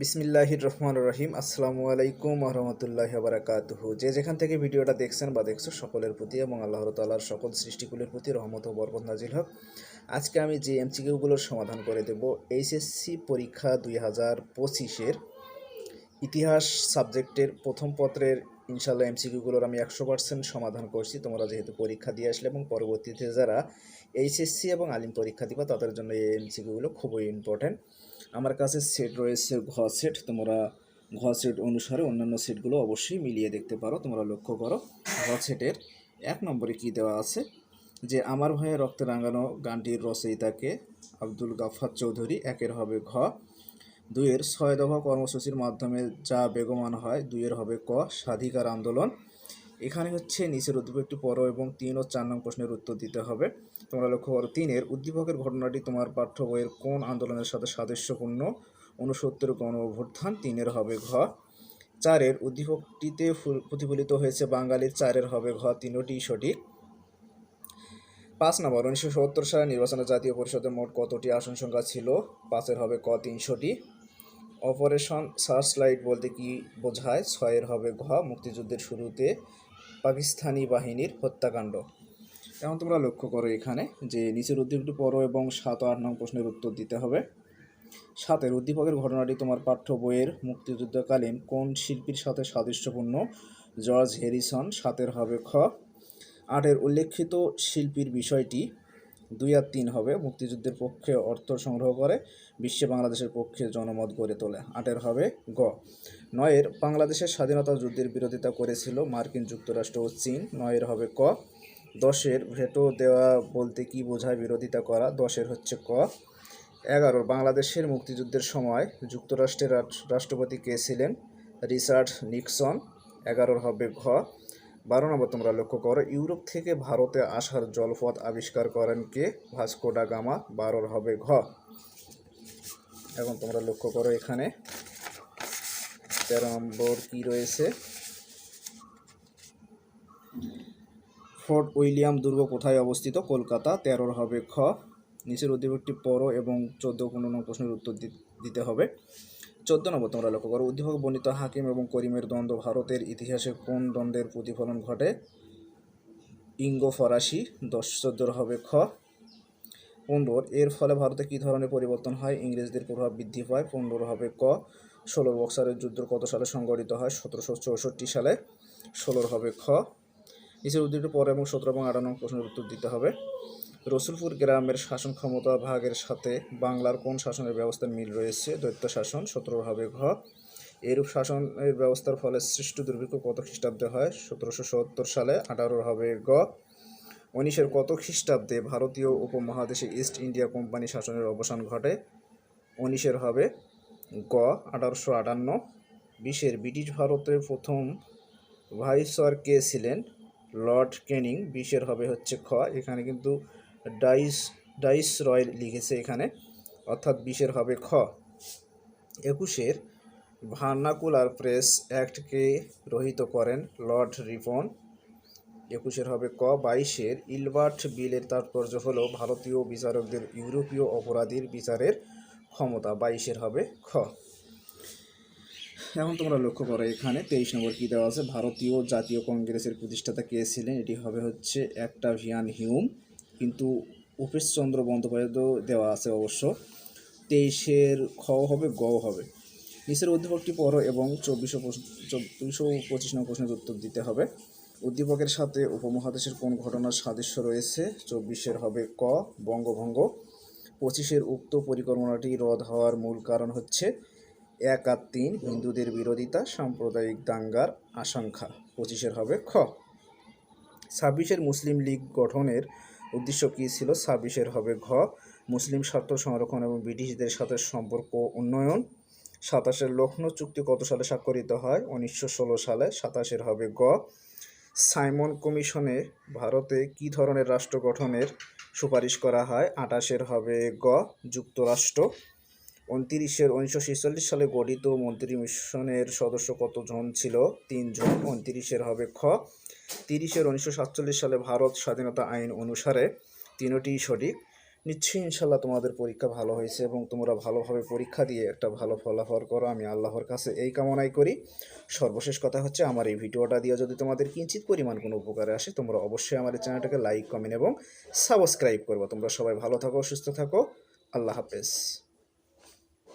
বিসমিল্লাহির রহমান রহিম। আসসালামু আলাইকুম রহমতুল্লাহ বারাকাতুহু যে যেখান থেকে ভিডিওটা দেখছেন বা দেখছ সকলের প্রতি এবং আল্লাহর তালার সকল সৃষ্টিকুলের প্রতি রহমত ও বরকত নাজিল হোক, আজকে আমি যে এমসিকিউগুলোর সমাধান করে দেব, এইচএসসি পরীক্ষা দুই হাজার পঁচিশের ইতিহাস সাবজেক্টের প্রথম পত্রের ইনশাল্লাহ এমসিকিউগুলোর আমি একশো পার্সেন্ট সমাধান করছি। তোমরা যেহেতু পরীক্ষা দিয়ে আসলে এবং পরবর্তীতে যারা এইচএসসি এবং আলিম পরীক্ষা দিবা, তাদের জন্য এই এমসিকিউগুলো খুবই ইম্পর্ট্যান্ট আমার কাছে সেট রয়েছে ঘ সেট তোমরা ঘ সেট অনুসারে অন্যান্য সেটগুলো অবশ্যই মিলিয়ে দেখতে পারো, তোমরা লক্ষ্য করো। ঘ সেটের এক নম্বরে কি দেওয়া আছে? যে আমার ভয়ে রক্তে রাঙানো গানটির রচয়িতাকে আব্দুল গাফার চৌধুরী, একের হবে ঘ, দুইয়ের ছয় দফা কর্মসূচির মাধ্যমে যা বেগমান হয়, দুইয়ের হবে ক, স্বাধিকার আন্দোলন। এখানে হচ্ছে নিচের উদ্দীপকটি পড়ো এবং তিন ও চার নং প্রশ্নের উত্তর দিতে হবে। তোমরা লক্ষ্য করো, তিনের উদ্দীপকের ঘটনাটি তোমার পাঠ্য বইয়ের কোন আন্দোলনের সাথে সাদৃশ্যপূর্ণ? উনসত্তর গণ অভ্যুত্থান তিনের হবে ঘ। চারের উদ্দীপকটিতে প্রতিফলিত হয়েছে বাঙালির চারের হবে ঘ, তিনোটি সঠিক। পাঁচ নম্বর, উনিশশো সত্তর সালে নির্বাচনে জাতীয় পরিষদের মোট কতটি আসন সংখ্যা ছিল? পাঁচের হবে ক তিনশোটি অপারেশন সার্চ লাইট বলতে কি বোঝায়? ছয়ের হবে ঘ, মুক্তিযুদ্ধের শুরুতে পাকিস্তানি বাহিনীর হত্যাকাণ্ড। এখন তোমরা লক্ষ্য করো এখানে যে নিচের উদ্দীপকটি পড়ো এবং সাত ও আট নং প্রশ্নের উত্তর দিতে হবে। সাতের উদ্দীপকের ঘটনাটি তোমার পাঠ্য বইয়ের মুক্তিযুদ্ধকালীন কোন শিল্পীর সাথে সাদৃশ্যপূর্ণ? George Harrison. সাতের হবে খ। আটের উল্লেখিত শিল্পীর বিষয়টি দুই আর তিন হবে। মুক্তিযুদ্ধের পক্ষে অর্থ সংগ্রহ করে, বিশ্বে বাংলাদেশের পক্ষে জনমত গড়ে তোলে। আটের হবে গ। নয়ের, বাংলাদেশের স্বাধীনতা যুদ্ধের বিরোধিতা করেছিল মার্কিন যুক্তরাষ্ট্র ও চীন। নয়ের হবে ক। দশের, ভেটো দেওয়া বলতে কি বোঝায় বিরোধিতা করা? দশের হচ্ছে ক। এগারো বাংলাদেশের মুক্তিযুদ্ধের সময় যুক্তরাষ্ট্রের রাষ্ট্রপতি কে ছিলেন? Richard Nixon. এগারোর হবে ঘ। বারো নম্বর তোমরা লক্ষ্য করো, ইউরোপ থেকে ভারতে আসার জলপথ আবিষ্কার করেন কে? ভাস্কো ডা গামা, বারোর হবে ঘ। এখন তোমরা লক্ষ্য করো এখানে, তেরো নম্বর কি রয়েছে? ফোর্ট উইলিয়াম দুর্গ কোথায় অবস্থিত? কলকাতা, তেরোর হবে খ নিচের উদ্দীপকটি পর এবং চোদ্দ পনেরো প্রশ্নের উত্তর দিতে হবে। চোদ্দ নম্বর তোমরা লক্ষ্য করো, উদ্দীপক বর্ণিত হাকিম এবং করিমের দ্বন্দ্ব ভারতের ইতিহাসে কোন দ্বন্দ্বের প্রতিফলন ঘটে? ইঙ্গো ফরাসি দশ চোদ্দোর হবে খ। পনেরোর এর ফলে ভারতে কী ধরনের পরিবর্তন হয়? ইংরেজদের প্রভাব বৃদ্ধি পায়। পনেরোর হবে ক। ষোলো, বক্সারের যুদ্ধ কত সালে সংগঠিত হয়? সতেরোশো চৌষট্টি সালে। ষোলোর হবে খ। নিচের উদ্দীপটি পর এবং সতেরো এবং আঠারো নং প্রশ্নের উত্তর দিতে হবে। রসুলপুর গ্রামের শাসন ক্ষমতা ভাগের সাথে বাংলার কোন শাসনের ব্যবস্থার মিল রয়েছে? দৈত্য শাসন, সতেরো হবে ঘ। এরূপ শাসনের ব্যবস্থার ফলে সৃষ্ট দুর্ভিক্ষ কত খ্রিস্টাব্দে হয়? সতেরোশো সত্তর সালে আঠারো হবে গ উনিশের কত খ্রিস্টাব্দে ভারতীয় উপমহাদেশে ইস্ট ইন্ডিয়া কোম্পানি শাসনের অবসান ঘটে? উনিশের হবে গ, আঠারোশো আটান্ন। বিশের ব্রিটিশ ভারতের প্রথম ভাইসর কে ছিলেন লর্ড কেনিং। বিশের হবে হচ্ছে খ। এখানে কিন্তু ডাইস ডাইস রয় লিখেছে এখানে, অর্থাৎ বিশের হবে খ। একুশের, ভার্নাকুলার প্রেস অ্যাক্টকে রহিত করেন লর্ড রিপন। একুশের হবে ক। বাইশের, ইলবার্ট বিলের তাৎপর্য হলো ভারতীয় বিচারকদের ইউরোপীয় অপরাধীর বিচারের ক্ষমতা। বাইশের হবে খ। এখন তোমরা লক্ষ্য করো এখানে তেইশ নম্বর কী দেওয়া আছে? ভারতীয় জাতীয় কংগ্রেসের প্রতিষ্ঠাতা কে ছিলেন? এটি হবে হচ্ছে একটা ভিয়ান হিউম। কিন্তু উপেশচন্দ্র বন্দ্যোপাধ্যায় দেওয়া আছে অবশ্য। তেইশের খ হবে, গ হবে। নিচের উদ্দীপকটি পড়ো এবং চব্বিশশো চব্বিশশো পঁচিশ নম্বর প্রশ্নের উত্তর দিতে হবে। উদ্দীপকের সাথে উপমহাদেশের কোন ঘটনার সাদৃশ্য রয়েছে? চব্বিশের হবে ক, বঙ্গভঙ্গ। পঁচিশের উক্ত পরিকল্পনাটি রদ হওয়ার মূল কারণ হচ্ছে এক আর তিন, হিন্দুদের বিরোধিতা, সাম্প্রদায়িক দাঙ্গার আশঙ্কা। পঁচিশের হবে খ। ছাব্বিশের মুসলিম লীগ গঠনের উদ্দেশ্য কী ছিল? ছাব্বিশের হবে ঘ, মুসলিম স্বার্থ সংরক্ষণ এবং ব্রিটিশদের সাথে সম্পর্ক উন্নয়ন। সাতাশের লক্ষ্ণৌ চুক্তি কত সালে স্বাক্ষরিত হয়? উনিশশো ষোলো সালে। সাতাশের হবে গ। সাইমন কমিশনে ভারতে কি ধরনের রাষ্ট্র গঠনের সুপারিশ করা হয়? আটাশের হবে গ, যুক্তরাষ্ট্র। উনতিরিশের উনিশশো ছেচল্লিশ সালে গঠিত মন্ত্রী মিশনের সদস্য কতজন ছিল? তিনজন। উনতিরিশের হবে খ। তিরিশের উনিশশো সাতচল্লিশ সালে ভারত স্বাধীনতা আইন অনুসারে তিনটি সঠিক। নিশ্চয়ই ইনশাল্লাহ তোমাদের পরীক্ষা ভালো হয়েছে এবং তোমরা ভালোভাবে পরীক্ষা দিয়ে একটা ভালো ফলাফল করো। আমি আল্লাহর কাছে এই কামনাই করি। সর্বশেষ কথা হচ্ছে, আমার এই ভিডিওটা দিয়ে যদি তোমাদের কিঞ্চিত পরিমাণ কোনো উপকারে আসে, তোমরা অবশ্যই আমার এই চ্যানেলটাকে লাইক, কমেন্ট এবং সাবস্ক্রাইব করব। তোমরা সবাই ভালো থাকো, সুস্থ থাকো। আল্লাহ হাফেজ।